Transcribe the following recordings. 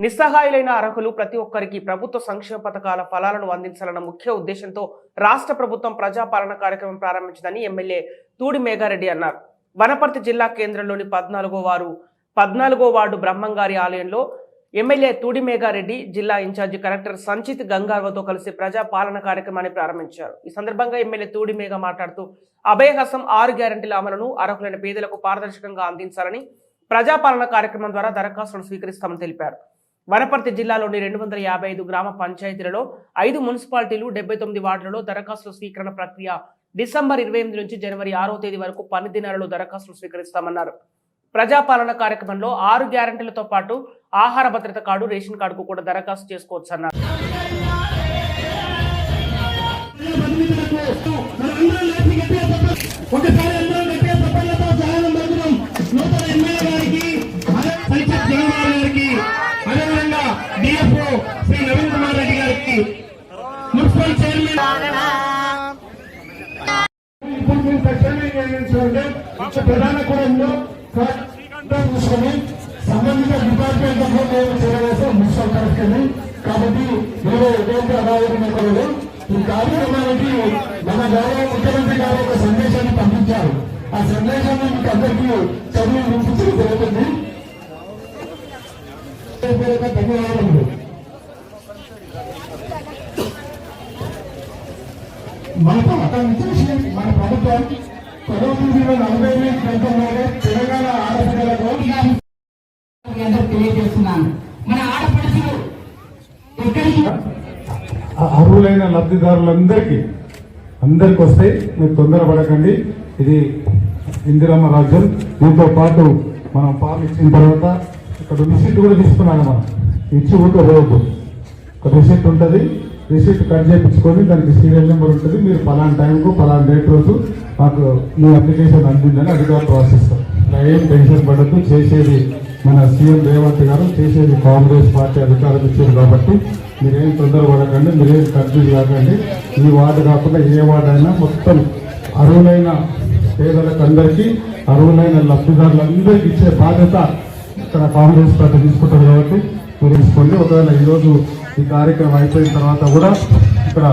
నిస్సహాయులైన అర్హులు ప్రతి ఒక్కరికి ప్రభుత్వ సంక్షేమ పథకాల ఫలాలను అందించాలన్న ముఖ్య ఉద్దేశంతో రాష్ట్ర ప్రభుత్వం ప్రజాపాలన కార్యక్రమం ప్రారంభించిందని ఎమ్మెల్యే తూడి మేఘారెడ్డి అన్నారు. వనపర్తి జిల్లా కేంద్రంలోని పద్నాలుగో వారు పద్నాలుగో వార్డు బ్రహ్మంగారి ఆలయంలో ఎమ్మెల్యే తూడి మేఘారెడ్డి జిల్లా ఇన్ఛార్జి కలెక్టర్ సంచిత్ గంగార్వతో కలిసి ప్రజా పాలన కార్యక్రమాన్ని ప్రారంభించారు. ఈ సందర్భంగా ఎమ్మెల్యే తూడి మేఘ మాట్లాడుతూ అభయహసం ఆరు గ్యారంటీల అమలును అర్హులైన పేదలకు పారదర్శకంగా అందించాలని ప్రజాపాలన కార్యక్రమం ద్వారా దరఖాస్తులను స్వీకరిస్తామని తెలిపారు. వనపర్తి జిల్లాలోని రెండు వందల యాభై ఐదు గ్రామ పంచాయతీలలో ఐదు మున్సిపాలిటీలు డెబ్బై తొమ్మిది వార్డులలో దరఖాస్తుల స్వీకరణ ప్రక్రియ డిసెంబర్ ఇరవై ఎనిమిది నుంచి జనవరి ఆరో తేదీ వరకు పని దినాలలో దరఖాస్తులు స్వీకరిస్తామన్నారు. ప్రజాపాలన కార్యక్రమంలో ఆరు గ్యారంటీలతో పాటు ఆహార భద్రత కార్డు రేషన్ కార్డుకు కూడా దరఖాస్తు చేసుకోవచ్చన్నారు. ఒకసారి ప్రధాన కూడంలో చూసుకొని సంబంధిత డిపార్ట్మెంట్ మేము చేయవలసిన మున్సిపల్ కలెక్టర్ని కాబట్టి మీరు ఎటువంటి అనారోగ్యం కలదు ఈ కార్యక్రమానికి మన గౌరవ ముఖ్యమంత్రి గారు ఒక సందేశాన్ని పంపించారు ఆ సందేశాన్ని మీకు అందరికీ చదివి వినిపించడం జరుగుతుంది ధన్యవాదములు మనకు ప్రభుత్వం విషయం మన ప్రభుత్వం కరోనా నలభై ఎనిమిది గంటల్లోనే తెలంగాణ ఆడపిల్లలకు తెలియజేస్తున్నాను. మన ఆడపడుచులు ఎక్కడికి అర్హులైన లబ్ధిదారులందరికీ అందరికి వస్తాయి మీరు తొందరపడకండి ఇది ఇందిరమ్మ రాజ్యం. దీంతో పాటు మనం ఫామ్ ఇచ్చిన తర్వాత ఇక్కడ రిసిప్ట్ కూడా తీసుకున్నాను మనం. ఇచ్చి ఊరికే పోవద్దు. ఒక రిసిప్ట్ ఉంటుంది. రిసీప్ట్ కట్ చేయించుకొని దానికి సీరియల్ నెంబర్ ఉంటుంది. మీరు పలానా టైంకు పలానా డేట్ రోజు మాకు మీ అప్లికేషన్ అందిందని అధికారులు రాసిస్తాం ఇలా ఏం టెన్షన్ పడద్దు. చేసేది మన సీఎం రేవంత్ గారు చేసేది కాంగ్రెస్ పార్టీ అధికారం ఇచ్చారు కాబట్టి మీరేం తొందరపడకండి మీరేం కన్ఫ్యూజ్ కాకండి. ఈ వార్డు కాకుండా ఏ వార్డు అయినా మొత్తం అర్హులైన పేదలకు అందరికీ అర్హులైన లబ్ధిదారులందరికీ ఇచ్చే బాధ్యత ఇక్కడ కాంగ్రెస్ పార్టీ తీసుకుంటారు కాబట్టి మీరు తీసుకోండి. ఒకవేళ ఈరోజు ఈ కార్యక్రమం అయిపోయిన తర్వాత కూడా ఇక్కడ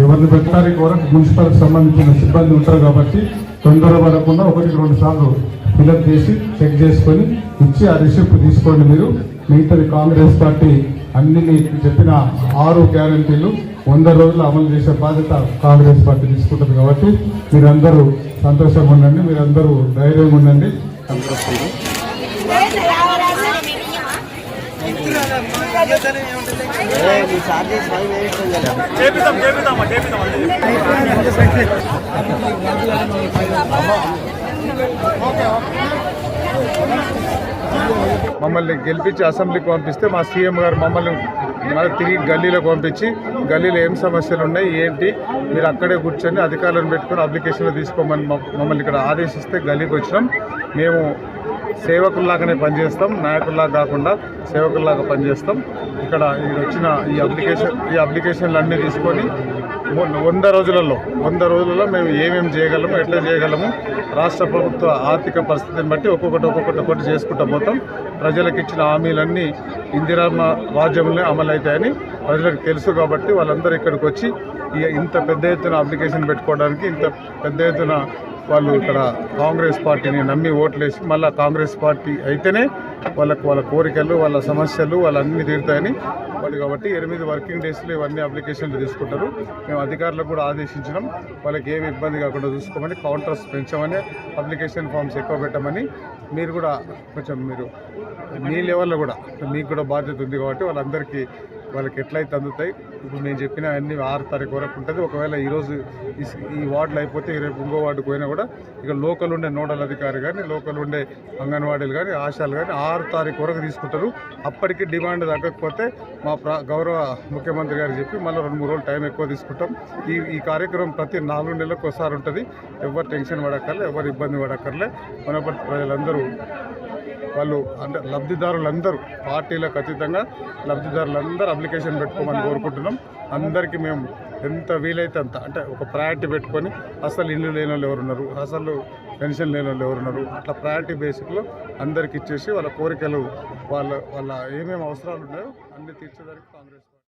ఎవరిని పెట్టడానికి కూడా మున్సిపల్కి సంబంధించిన సిబ్బంది ఉంటారు కాబట్టి తొందరపడకుండా ఒకటి రెండు సార్లు ఫిలప్ చేసి చెక్ చేసుకొని ఇచ్చి ఆ రిసిప్ట్ తీసుకోండి మీరు. మిగతాది కాంగ్రెస్ పార్టీ అన్ని మీకు చెప్పిన ఆరు గ్యారంటీలు వంద రోజులు అమలు చేసే బాధ్యత కాంగ్రెస్ పార్టీ తీసుకుంటుంది కాబట్టి మీరందరూ సంతోషంగా ఉండండి మీరందరూ ధైర్యంగా ఉండండి. సంతోషంగా మమ్మల్ని గెలిపించి అసెంబ్లీకి పంపిస్తే మా సీఎం గారు మమ్మల్ని మళ్ళీ తిరిగి గల్లీలోకి పంపించి గల్లీలో ఏం సమస్యలు ఉన్నాయి ఏంటి మీరు అక్కడే కూర్చొని అధికారులను పెట్టుకొని అప్లికేషన్లు తీసుకోమని మమ్మల్ని ఇక్కడ ఆదేశిస్తే గల్లీకి వచ్చినాం. మేము సేవకుల్లాగానే పనిచేస్తాం. నాయకుల్లాగా కాకుండా సేవకుల్లాగా పనిచేస్తాం. ఇక్కడ వచ్చిన ఈ అప్లికేషన్ ఈ అప్లికేషన్లు అన్నీ తీసుకొని వంద రోజులలో వంద రోజులలో మేము ఏమేమి చేయగలము ఎట్లా చేయగలము రాష్ట్ర ప్రభుత్వ ఆర్థిక పరిస్థితిని బట్టి ఒక్కొక్కటి ఒక్కొక్కటి ఒక్కొక్కటి చేసుకుంటూ పోతాం. ప్రజలకు ఇచ్చిన హామీలన్నీ ఇందిరామ్మ రాజ్యంలో అమలు అవుతాయని ప్రజలకు తెలుసు కాబట్టి వాళ్ళందరూ ఇక్కడికి వచ్చి ఇంత పెద్ద ఎత్తున అప్లికేషన్ పెట్టుకోవడానికి ఇంత పెద్ద ఎత్తున వాళ్ళు ఇక్కడ కాంగ్రెస్ పార్టీని నమ్మి ఓట్లేసి మళ్ళీ కాంగ్రెస్ పార్టీ అయితేనే వాళ్ళకు వాళ్ళ కోరికలు వాళ్ళ సమస్యలు వాళ్ళన్నీ తీరుతాయని వాళ్ళు కాబట్టి ఎనిమిది వర్కింగ్ డేస్లో ఇవన్నీ అప్లికేషన్లు తీసుకుంటారు. మేము అధికారులకు కూడా ఆదేశించినాం. వాళ్ళకి ఏమి ఇబ్బంది కాకుండా చూసుకోమని కౌంటర్స్ పెంచమని అప్లికేషన్ ఫామ్స్ ఎక్కువ పెట్టమని మీరు కూడా కొంచెం మీరు మీ లెవెల్లో కూడా మీకు కూడా బాధ్యత ఉంది కాబట్టి వాళ్ళందరికీ వాళ్ళకి ఎట్లయితే అందుతాయి ఇప్పుడు నేను చెప్పిన అన్ని ఆరు తారీఖు వరకు ఉంటుంది. ఒకవేళ ఈరోజు ఈ ఈ వార్డులు అయిపోతే రేపు ఇంకో వార్డుకు పోయినా కూడా ఇక లోకల్ ఉండే నోడల్ అధికారి కానీ లోకల్ ఉండే అంగన్వాడీలు కానీ ఆశాలు కానీ ఆరు తారీఖు వరకు తీసుకుంటారు. అప్పటికి డిమాండ్ తగ్గకపోతే మా గౌరవ ముఖ్యమంత్రి గారు చెప్పి మళ్ళీ రెండు మూడు రోజులు టైం ఎక్కువ తీసుకుంటాం. ఈ ఈ కార్యక్రమం ప్రతి నాలుగు నెలలకు ఒకసారి ఉంటుంది. ఎవరు టెన్షన్ పడక్కర్లే ఎవరు ఇబ్బంది పడక్కర్లే. వనపర్తి ప్రజలందరూ వాళ్ళు అంటే లబ్ధిదారులందరూ పార్టీలకు ఖచ్చితంగా లబ్ధిదారులందరూ అప్లికేషన్ పెట్టుకోమని కోరుకుంటున్నాం. అందరికీ మేము ఎంత వీలైతే అంత. అంటే ఒక ప్రయారిటీ పెట్టుకొని అసలు ఇల్లు లేని వాళ్ళు ఎవరున్నారు? అసలు పెన్షన్ లేని వాళ్ళు ఎవరున్నారు? అట్లా ప్రయారిటీ బేసిక్లో అందరికి ఇచ్చేసి వాళ్ళ కోరికలు వాళ్ళ వాళ్ళ ఏమేమి అవసరాలు ఉన్నాయో అన్ని తీర్చేదానికి కాంగ్రెస్